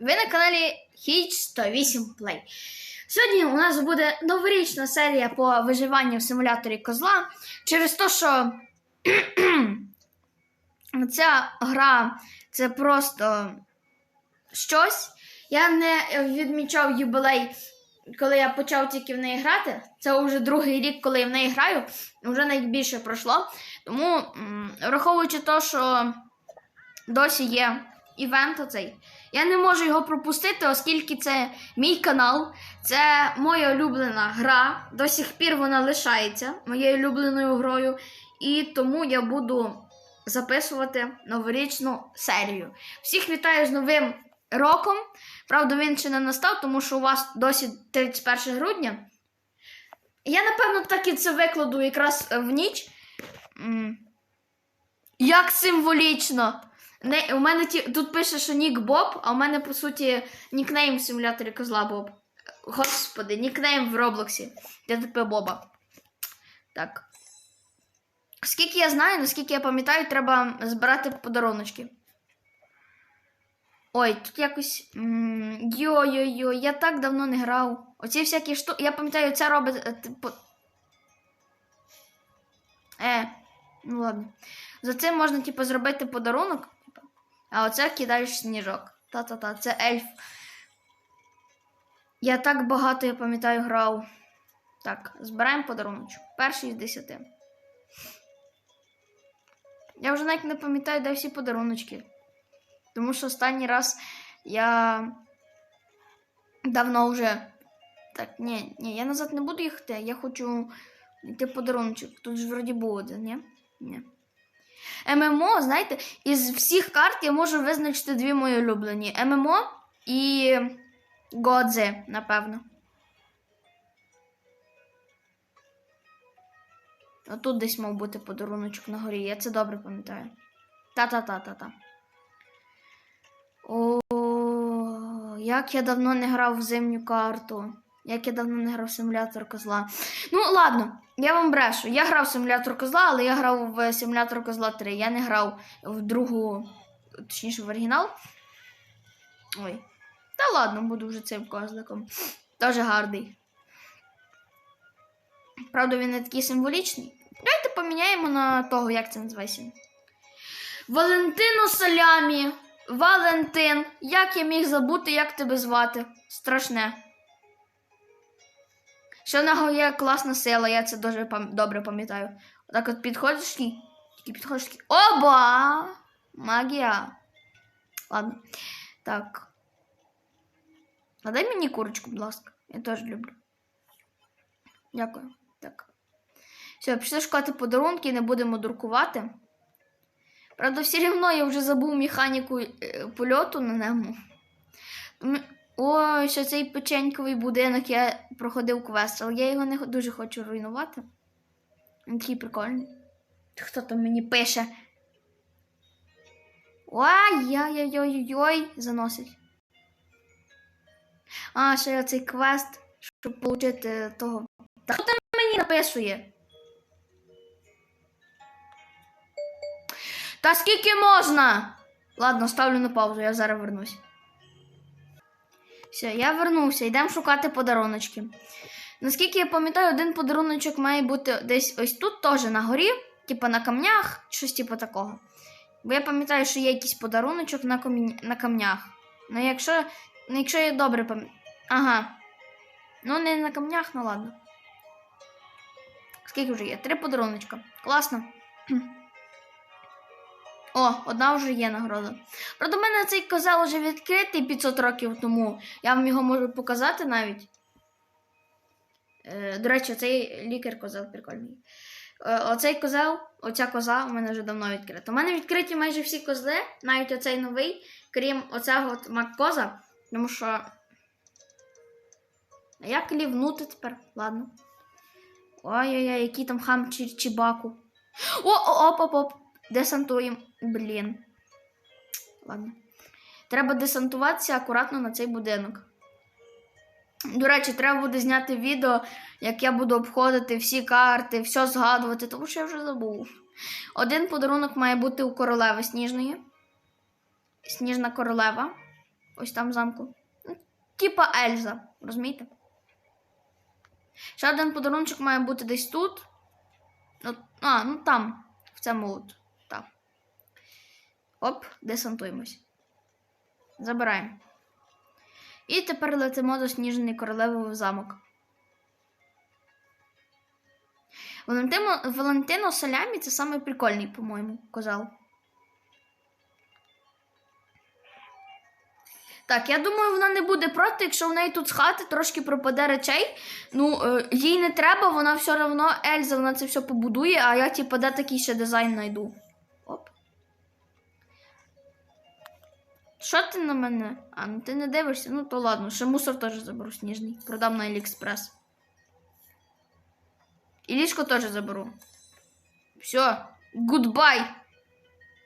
Ви на каналі Хіч 108 Play. Сьогодні у нас буде новорічна серія по виживанню в симуляторі козла. Через те, що ця гра це просто щось. Я не відмічав юбилей, коли я почав тільки в неї грати. Це вже другий рік, коли я в неї граю. Вже найбільше пройшло. Тому, враховуючи те, що досі є івент оцей. Я не можу його пропустити, оскільки це мій канал, це моя улюблена гра. До сих пір вона лишається моєю улюбленою грою. І тому я буду записувати новорічну серію. Всіх вітаю з Новим роком. Правда, він ще не настав, тому що у вас досі 31 грудня. Я, напевно, так і це викладу якраз в ніч. Як символічно! Не, у мене ті, тут пише, що Нік Боб, а у мене, по суті, нікнейм в симуляторі козла Боб. Господи, нікнейм в Роблоксі. ДТП Боба. Так. Скільки я знаю, наскільки я пам'ятаю, треба збирати подаруночки. Ой, тут якось. Йо-йо-йо, я так давно не грав. Оці всякі штуки. Я пам'ятаю, це робить. е, типу- Е, ну ладно. За цим можна, типу, зробити подарунок. А оце кидаєш сніжок. Та-та-та, це ельф. Я так багато, я пам'ятаю, грав. Так, збираємо подаруночок. Перший з десяти. Я вже навіть не пам'ятаю, де всі подаруночки. Тому що останній раз я давно вже. Так, ні, ні, я назад не буду їхати, я хочу йти подаруночок. Тут ж вроді був один, ні? Ні. ММО, знаєте, із всіх карт я можу визначити дві мої улюблені: ММО і Годзе, напевно. А тут десь мав бути подаруночок на горі, я це добре пам'ятаю. Та-та-та-та-та. О, як я давно не грав в зимню карту. Як я давно не грав в симулятор козла. Ну, ладно, я вам брешу. Я грав в симулятор козла, але я грав в симулятор козла 3. Я не грав в другу, точніше, в оригінал. Ой. Та ладно, буду вже цим козликом. Дуже гарний. Правда, він не такий символічний. Давайте поміняємо на того, як це називається. Валентино Салямі. Валентин. Як я міг забути, як тебе звати? Страшне. Що в нього є класна сила, я це дуже пам- добре пам'ятаю. Так от підходиш і підходиш і Оба! Магія. Ладно. Так. А дай мені курочку, будь ласка. Я теж люблю. Дякую. Так. Все, пішли шукати подарунки, не будемо дуркувати. Правда, все одно я вже забув механіку е, польоту на ньому. Ой, що цей печеньковий будинок я проходив квест, але я його не дуже хочу руйнувати. Він такий прикольний. Хто там мені пише? Ой-ой-ой-ой-ой, заносить. А, ще оцей квест, щоб отримати того. Та хто там мені написує? Та скільки можна? Ладно, ставлю на паузу, я зараз вернусь. Все, я вернувся, йдемо шукати подаруночки. Наскільки я пам'ятаю, один подаруночок має бути десь ось тут, теж на горі, типу на камнях, щось типу такого. Бо я пам'ятаю, що є якийсь подаруночок на, камінь... на камнях. Ну, якщо, ну, якщо я добре пам'ятаю. Ага. Ну, не на камнях, ну ладно. Скільки вже є? Три подаруночка. Класно. О, одна вже є нагорода. Правда, в мене цей козел вже відкритий 500 років тому. Я вам його можу показати навіть. Е, до речі, цей лікар козел прикольний. Е, оцей козел, оця коза у мене вже давно відкрита. У мене відкриті майже всі козли, навіть оцей новий, крім оцього от маккоза. Тому що. А як лівнути тепер? Ладно. Ой-ой-ой, який там хам чібаку. О, о, оп, оп, оп. Десантуємо. Блін. Ладно. Треба десантуватися акуратно на цей будинок. До речі, треба буде зняти відео, як я буду обходити всі карти, все згадувати, тому що я вже забув. Один подарунок має бути у королеви сніжної. Сніжна королева. Ось там в замку. Ну, Типа Ельза, розумієте? Ще один подарунчик має бути десь тут. Ну, а, ну там, в цьому от. Оп, десантуємось. Забираємо. І тепер летимо до Сніжної королеви в замок. Валентино, Валентино Салямі це самий прикольний, по-моєму, козел. Так, я думаю, вона не буде проти, якщо в неї тут з хати трошки пропаде речей. Ну, е, їй не треба, вона все одно Ельза, вона це все побудує, а я, типу, де такий ще дизайн знайду. Що ти на мене? А, ну ти не дивишся? Ну то ладно, ще мусор теж заберу сніжний. Продам на Аліекспрес. І ліжко теж заберу. Все. Goodbye,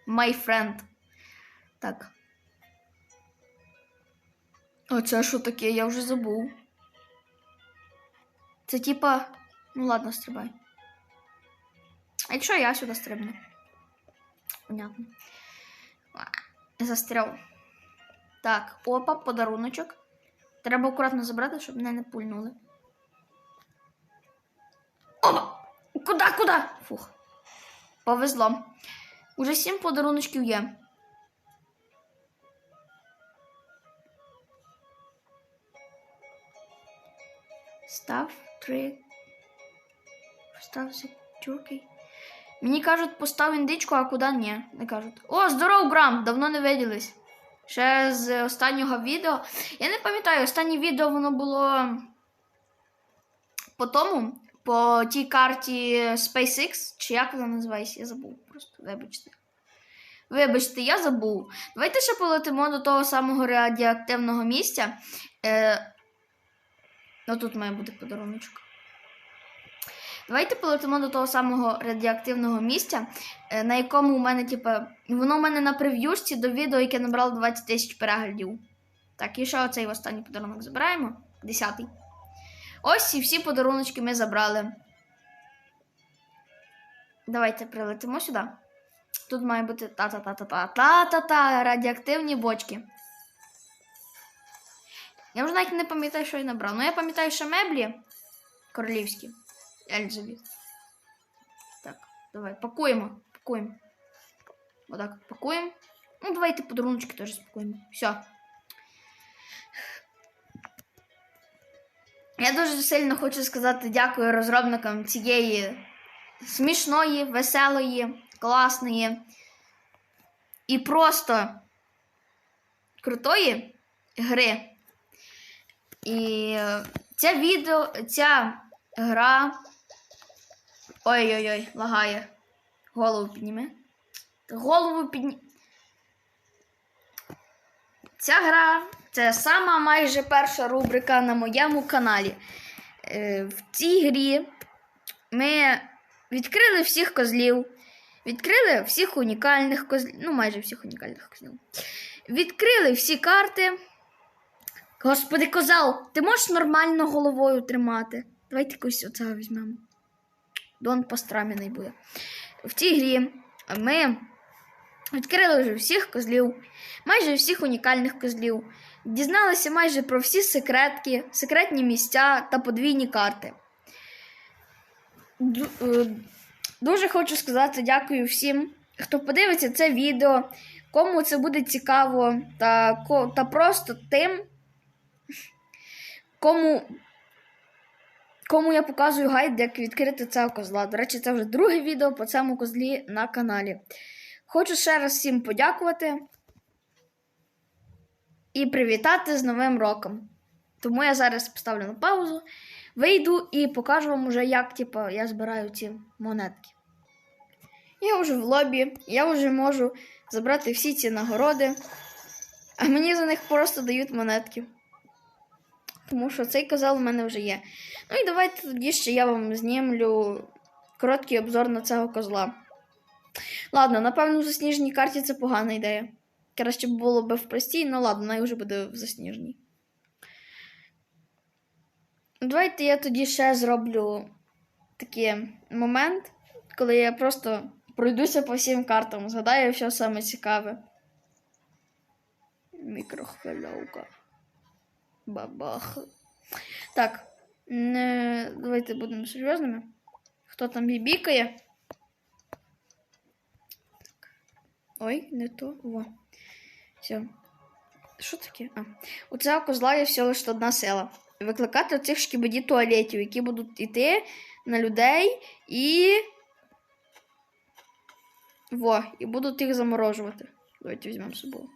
my friend. Так. А це що таке? Я вже забув. Це типа. Ну ладно, стрибай. А якщо я сюди стрибну? Понятно. А, Застряв. Так, опа, подаруночок. Треба акуратно забрати, щоб мене не пульнули. Опа! Куда, куда? Фух. Повезло. Уже сім подаруночків є. Став три. Став секюрки. Мені кажуть, постав індичку, а куди ні. Не кажуть. О, здоров, Брам! Давно не виділись. Ще з останнього відео. Я не пам'ятаю, останнє відео воно було по тому, по тій карті SpaceX, чи як вона називається, я забув. Просто вибачте. Вибачте, я забув. Давайте ще полетимо до того самого радіоактивного місця. Е, Ну, тут має бути подаруночок. Давайте полетимо до того самого радіоактивного місця, е, на якому у мене, типу, воно у мене на прев'юшці до відео, яке набрало 20 тисяч переглядів. Так, і ще оцей останній подарунок забираємо. Десятий. Ось і всі подаруночки ми забрали. Давайте прилетимо сюди. Тут має бути та-та-та-та-та-та-та-та радіоактивні бочки. Я вже навіть не пам'ятаю, що я набрав. Ну, я пам'ятаю, що меблі королівські. Ельзові. Так, давай, пакуємо. Пакуємо. Отак, пакуємо. Ну, давайте подаруночки теж спакуємо. Все. Я дуже сильно хочу сказати дякую розробникам цієї смішної, веселої, класної і просто крутої гри. І е, ця відео, ця гра. Ой-ой-ой, лагає. Голову підніми. Голову підніми. Ця гра це сама майже перша рубрика на моєму каналі. Е, В цій грі ми відкрили всіх козлів. Відкрили всіх унікальних козлів. Ну, майже всіх унікальних козлів. Відкрили всі карти. Господи, козел, ти можеш нормально головою тримати? Давайте якось оцього візьмемо. Дон постраміний буде. В цій грі ми відкрили вже всіх козлів, майже всіх унікальних козлів. Дізналися майже про всі секретки, секретні місця та подвійні карти. Е, Дуже хочу сказати дякую всім, хто подивиться це відео, кому це буде цікаво, та, та просто тим, кому, кому я показую гайд, як відкрити цього козла. До речі, це вже друге відео по цьому козлі на каналі. Хочу ще раз всім подякувати і привітати з Новим роком. Тому я зараз поставлю на паузу, вийду і покажу вам уже, як типу, я збираю ці монетки. Я вже в лобі, я вже можу забрати всі ці нагороди, а мені за них просто дають монетки. Тому що цей козел у мене вже є. Ну і давайте тоді ще я вам знімлю короткий обзор на цього козла. Ладно, напевно, в засніженій карті це погана ідея. Краще було б в простій, ну ладно, вона вже буде в засніженій. Давайте я тоді ще зроблю такий момент, коли я просто пройдуся по всім картам, згадаю все саме цікаве. Мікрохвильовка. Бабах. Так. Не... Давайте будемо серйозними. Хто там бібікає? Ой, не то. Во. Все. Що таке? А. У цього козла є всього лише одна сила. Викликати цих шкібоді туалетів, які будуть йти на людей і. Во, і будуть їх заморожувати. Давайте візьмемо з собою.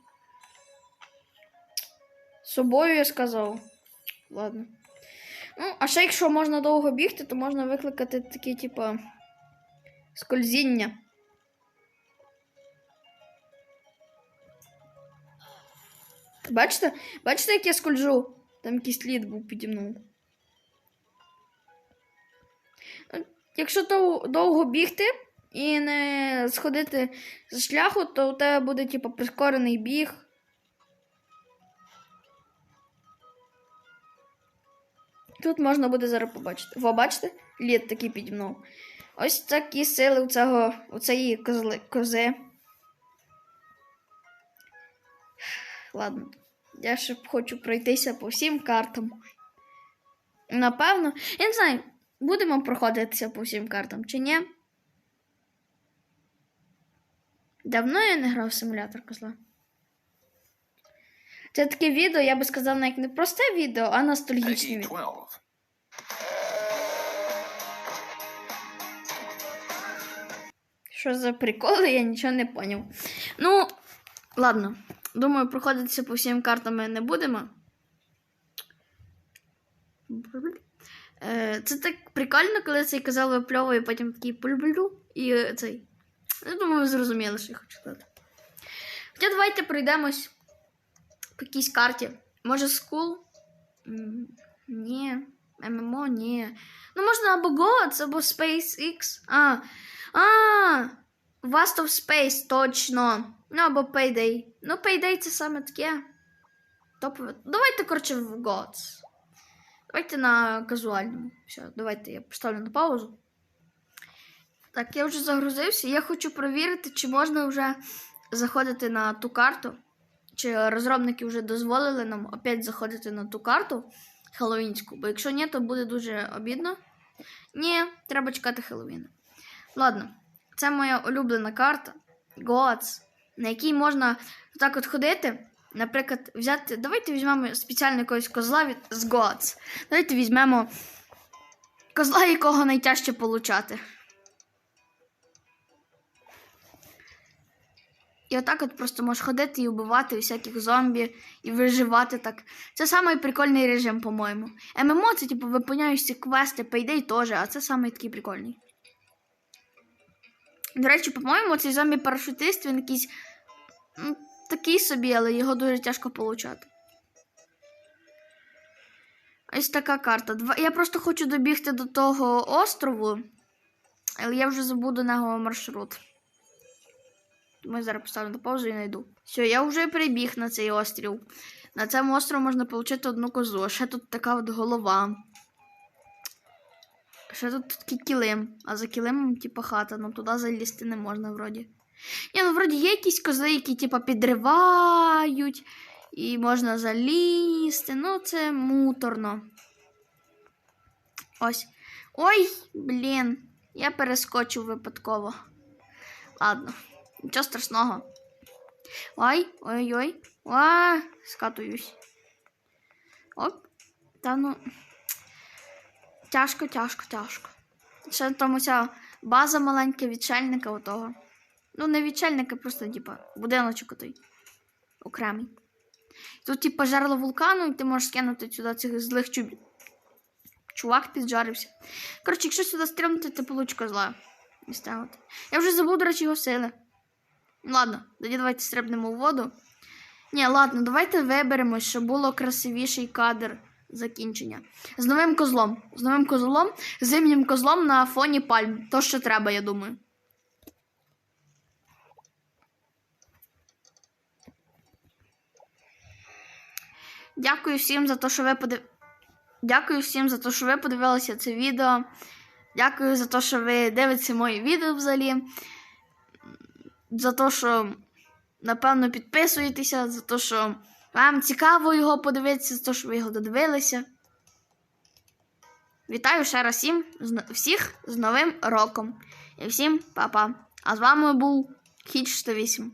Собою я сказав. Ладно. Ну, а ще якщо можна довго бігти, то можна викликати такі, типу, скользіння. Бачите? Бачите, як я скольжу? Там якийсь слід був піді мною. Якщо дов- довго бігти і не сходити з шляху, то у тебе буде, типу, прискорений біг. Тут можна буде зараз побачити. Ви бачите? Лід такий піді мною. Ось такі сили у цього, у цієї козли, кози. Ладно. Я ще хочу пройтися по всім картам. Напевно. Я не знаю, будемо проходитися по всім картам чи ні. Давно я не грав в симулятор козла. Це таке відео, я би сказав, навіть не просте відео, а ностальгічне відео. Що за приколи, я нічого не поняв. Ну, ладно. Думаю, проходитися по всім картам ми не будемо. Е, Це так прикольно, коли цей казав випльовує, потім такий пульблю і цей. Я думаю, ви зрозуміли, що я хочу сказати. Хоча давайте пройдемось по якійсь карті. Може, School? Ні. ММО, ні. Ну, можна або Gods, або SpaceX. А, а, Vast of Space, точно. Ну, або Payday. Ну, Payday це саме таке. Топове. Давайте, коротше, в Gods. Давайте на казуальному. Все, давайте я поставлю на паузу. Так, я вже загрузився. Я хочу перевірити, чи можна вже заходити на ту карту. Чи розробники вже дозволили нам опять заходити на ту карту Хеллоуінську. Бо якщо ні, то буде дуже обідно. Ні, треба чекати Хеллоуіна. Ладно, це моя улюблена карта Goats, на якій можна так от ходити. Наприклад, взяти. Давайте візьмемо спеціально якогось козла від з Goats. Давайте візьмемо козла, якого найтяжче получати. І отак от просто можеш ходити і вбивати всяких зомбі і виживати так. Це самий прикольний режим, по-моєму. ММО це, типу, виповняєш ці квести, Payday теж, а це самий такий прикольний. До речі, по-моєму, цей зомбі-парашутист, він якийсь ну, такий собі, але його дуже тяжко получати. Ось така карта. Два- Я просто хочу добігти до того острову, але я вже забуду на його маршрут. Я зараз поставлю на паузу і знайду. Все, я вже прибіг на цей острів. На цьому острові можна отримати одну козу. Ще тут така от голова. Ще тут такий килим. А за килимом, типа, хата. Ну туди залізти не можна вроді. Ні, ну вроді є якісь кози, які, типа, підривають. І можна залізти. Ну, це муторно. Ось. Ой, блін. Я перескочив випадково. Ладно. Нічого страшного. Ой, ой-ой. А, скатуюсь. Оп. Та ну. Тяжко, тяжко, тяжко. Ще там оця база маленька відчальника отого. Ну, не відчальника, просто, типа, будиночок отой. Окремий. Тут, типа, жерло вулкану, і ти можеш скинути сюди цих злих чубів. Чувак піджарився. Коротше, якщо сюди стрімнути, ти. І ставити. Я вже забув, до речі, його сили. Ладно, тоді давайте стрибнемо у воду. Ні, ладно, давайте виберемо, щоб було красивіший кадр закінчення. З новим козлом. З новим козлом, зимнім козлом на фоні пальм. То, що треба, я думаю. Дякую всім за те, що ви подив... Дякую всім за те, що ви подивилися це відео. Дякую за те, що ви дивитеся мої відео взагалі. За те, що, напевно, підписуєтеся, за те, що Вам цікаво його подивитися, за те, що ви його додивилися. Вітаю ще раз всім, всіх з Новим роком. І всім па-па. А з вами був Хіч 108.